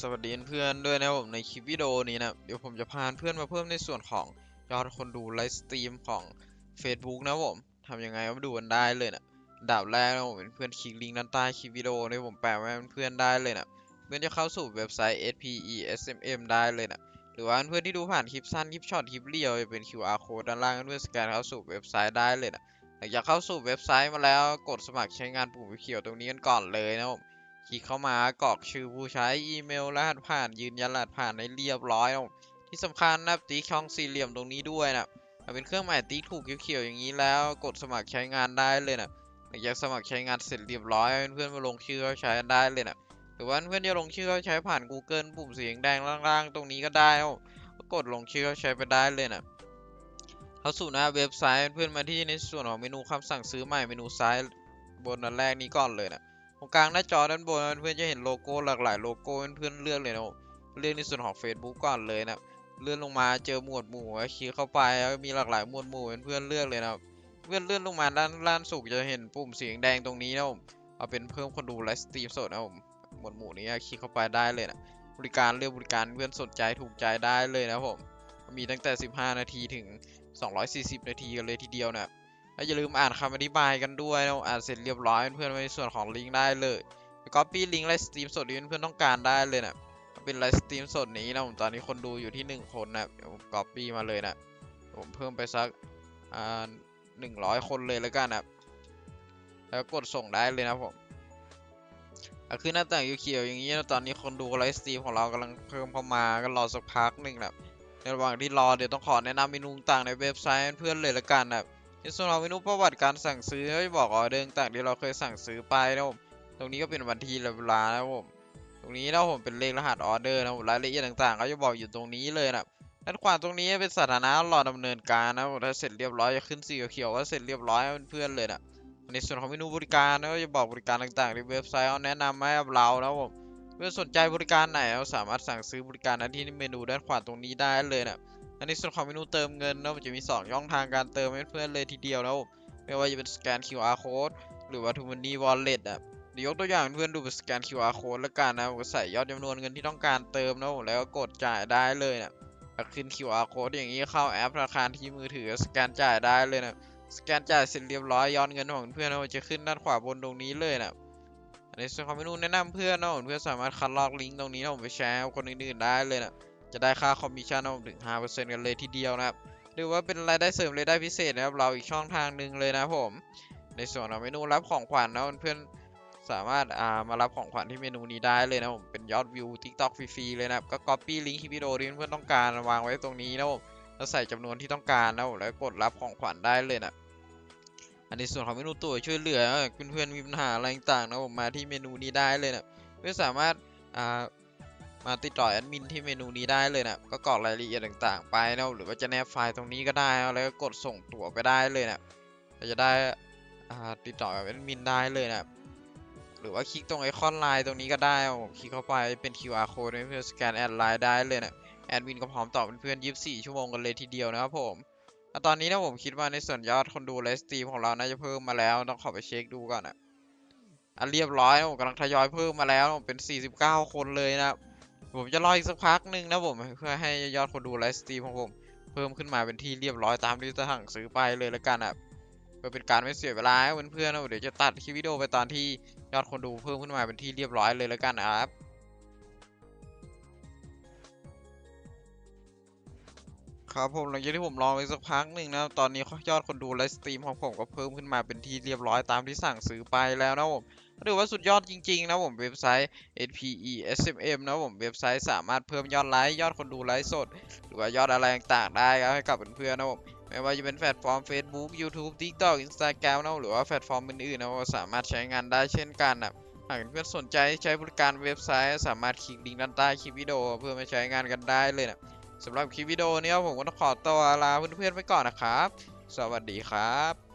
สวัสดีเพื่อนด้วยนะครับผมในคลิปวิดีโอนี้นะเดี๋ยวผมจะพาเพื่อนมาเพิ่มในส่วนของยอดคนดูไลฟ์สตรีมของ Facebook นะครับผมทำยังไงมาดูกันได้เลยนะดับแรกนะผมเป็นเพื่อนคลิกลิงก์ด้านใต้คลิปวิดีโอนี้ผมแปะไว้เพื่อนได้เลยนะเพื่อนจะเข้าสู่เว็บไซต์ SPESMM ได้เลยนะหรือว่าเพื่อนที่ดูผ่านคลิปสั้นคลิปช็อตคลิปเรียวจะเป็น QR code ด้านล่างเพื่อนสแกนเข้าสู่เว็บไซต์ได้เลยนะหลังจากเข้าสู่เว็บไซต์มาแล้วกดสมัครใช้งานปุ่มเขียวตรงนี้กันก่อนเลยนะครับผม คลิกเข้ามากรอกชื่อผู้ใช้อีเมลรหัสผ่านยืนยันรหัสผ่านให้เรียบร้อยนะผมที่สำคัญนะติ๊กช่องสี่เหลี่ยมตรงนี้ด้วยนะถ้าเป็นเครื่องหมายติ๊กถูกเขียวๆอย่างนี้แล้วกดสมัครใช้งานได้เลยนะหลังจากสมัครใช้งานเสร็จเรียบร้อยเพื่อนๆมาลงชื่อเข้าใช้ได้เลยนะหรือว่าเพื่อนๆจะลงชื่อเข้าใช้ผ่าน Google ปุ่มสีแดงล่างๆ ตรงนี้ก็ได้นะก็กดลงชื่อเข้าใช้ไปได้เลยนะเข้าสู่หน้าเว็บไซต์เพื่อนๆมาที่ในส่วนของเมนูคำสั่งซื้อใหม่เมนูซ้ายบนอันแรกนี้ก่อนเลยนะ ตรงกลางหน้าจอด้านบนเพื่อนจะเห็นโลโก้หลากหลายโลโก้เพื่อนเลือกเลยนะเลือกในส่วนของ Facebook ก่อนเลยนะเลื่อนลงมาเจอหมวดหมู่คลิกเข้าไปแล้วมีหลากหลายหมวดหมู่เพื่อนเลือกเลยนะเพื่อนเลื่อนลงมาด้านล่างสุดจะเห็นปุ่มสีแดงตรงนี้นะผมเอาเป็นเพิ่มคนดูไลฟ์สตรีมสดนะผมหมวดหมู่นี้คลิกเข้าไปได้เลยนะบริการเลือกบริการเพื่อนสนใจถูกใจได้เลยนะผมมีตั้งแต่ 15 นาทีถึง 240 นาทีกันเลยทีเดียวนะ แล้วอย่าลืมอ่านคำอธิบายกันด้วยนะอ่านเสร็จเรียบร้อยเพื่อนๆในส่วนของลิงก์ได้เลยแล้วก็ปี้ลิงก์ไลฟ์สตรีมสดที่เพื่อนๆต้องการได้เลยนะเป็นไลฟ์สตรีมสดนี้นะผมตอนนี้คนดูอยู่ที่หนึ่งคนนะเดี๋ยวผมก๊อปปี้มาเลยนะผมเพิ่มไปสักอ่าหนึ่งร้อยคนเลยแล้วกันนะแล้วกดส่งได้เลยนะผมอะคือหน้าต่างเขียวอย่างนี้นะตอนนี้คนดูไลฟ์สตรีมของเรากำลังเพิ่มเข้ามาก็รอสักพักหนึ่งนะในระหว่างที่รอเดี๋ยวต้องขอแนะนำเมนูต่างในเว็บไซต์เพื่อนเลยละกันนะ ในส่วนของเมนูประวัติการสั่งซื้อให้บอกออเดอร์ต่างๆที่เราเคยสั่งซื้อไปนะครับผมตรงนี้ก็เป็นวันที่และเวลานะครับผมตรงนี้นะครับผมเป็นเลขรหัสออเดอร์นะครับผมรายละเอียดต่างๆก็จะบอกอยู่ตรงนี้เลยนะด้านขวาตรงนี้เป็นสถานะรอดำเนินการนะครับผมถ้าเสร็จเรียบร้อยจะขึ้นสีเขียวว่าเสร็จเรียบร้อยเพื่อนเลยนะในส่วนของเมนูบริการนะก็จะบอกบริการต่างๆในเว็บไซต์เอาแนะนำมาให้กับเรานะครับผมเพื่อนสนใจบริการไหนเราสามารถสั่งซื้อบริการนั้นที่เมนูด้านขวาตรงนี้ได้เลยนะ อันนี้ส่วนของเมนูเติมเงินนะมันจะมี2ช่องทางการเติมให้เพื่อนเลยทีเดียวนะผมไม่ว่าจะเป็นสแกน QR code หรือว่า t ูมันนี่วอลเล็ตอะเดี๋ยวยกตัวอย่างเพื่อนดูสแกน QR code แล้วกันนะผมใส่ยอดจำนวนเงินที่ต้องการเติมนะแล้วก็กดจ่ายได้เลยนะขึ้น QR code อย่างนี้เข้าแอปธนาคารที่มือถือสแกนจ่ายได้เลยนะสแกนจ่ายเสร็จเรียบร้อยยอดเงินของเพื่อนนะจะขึ้นด้านขวาบนตรงนี้เลยนะอันนี้ส่วนของเมนูแนะนำเพื่อนนะเพื่อนสามารถคัดลอกลิงก์ตรงนี้นะผมไปแชร์คนอื่นๆได้เลยนะ จะได้ค่าคอมมิชชั่นนะผมถึง5%กันเลยทีเดียวนะครับหรือว่าเป็นรายได้เสริมรายได้พิเศษนะครับ เราอีกช่องทางหนึ่งเลยนะผม ในส่วนของเมนูรับของขวัญนะเพื่อนสามารถอ่ามารับของขวัญที่เมนูนี้ได้เลยนะผมเป็นยอดวิว TikTok ฟรีๆเลยนะครับ ก็ Copy ลิงก์คลิปวิดีโอที่เพื่อนต้องการวางไว้ตรงนี้นะผมแล้วใส่จำนวนที่ต้องการนะผมแล้วกดรับของขวัญได้เลยนะอันในส่วนของเมนูตัวช่วยเหลือเพื่อนๆมีปัญหาอะไรต่างๆนะผมมาที่เมนูนี้ได้เลยนะเพื่อสามารถอ่า มาติดต่อแอดมินที่เมนูนี้ได้เลยนะก็กรอกรายละเอียดต่างๆ ไปนะหรือว่าจะแนบไฟล์ตรงนี้ก็ได้แล้วก็กดส่งตั๋วไปได้เลยนะก็จะได้ติดต่อแอดมินได้เลยนะหรือว่าคลิกตรงไอคอนไลน์ตรงนี้ก็ได้นะผมคลิกเข้าไปเป็น QR code เพื่อนสแกนแอดไลน์ได้เลยนะแอดมินก็พร้อมตอบเพื่อนๆ24 ชั่วโมงกันเลยทีเดียวนะครับผมตอนนี้นะผมคิดว่าในส่วนยอดคนดูไลฟ์สตรีมของเราน่าจะเพิ่มมาแล้วต้องขอไปเช็คดูก่อนนะอะเรียบร้อยนะผมกำลังทยอยเพิ่มมาแล้วนะผมเป็น 49 คนเลยนะครับ ผมจะรออีกสักพักหนึ่งนะผมเพื่อให้ยอดคนดูไลฟ์สตรีมของผม เพิ่มขึ้นมาเป็นที่เรียบร้อยตามที่จะสั่งซื้อไปเลยแล้วกันอะเพื่อเป็นการไม่เสียเวลาเพื่อนๆนะเดี๋ยวจะตัดคลิปวิดีโอไปตอนที่ยอดคนดูเพิ่มขึ้นมาเป็นที่เรียบร้อยเลยแล้วกันนะครับครับผมหลังจากที่ผมรอไปสักพักหนึ่งนะตอนนี้ยอดคนดูไลฟ์สตรีมของผมก็เพิ่มขึ้นมาเป็นที่เรียบร้อยตามที่สั่งซื้อไปแล้วนะผม ถือว่าสุดยอดจริงๆนะผมเว็บไซต์ SPE SMM นะผมเว็บไซต์สามารถเพิ่มยอดไลค์ยอดคนดูไลฟ์สด หรือว่ายอดอะไรต่างๆได้ครับให้กับเพื่อนๆนะผมไม่ว่าจะเป็นแพลตฟอร์ม Facebook YouTube TikTok Instagram นะหรือว่าแพลตฟอร์มอื่นๆนะสามารถใช้งานได้เช่นกันนะหากเพื่อนๆสนใจใช้บริการเว็บไซต์ สามารถคลิกลิงก์ด้านใต้คลิปวิดีโอเพื่อมาใช้งานกันได้เลยนะสำหรับคลิปวิดีโอนี้ผมก็ต้องขอตัวลาเพื่อนๆไปก่อนนะครับ สวัสดีครับ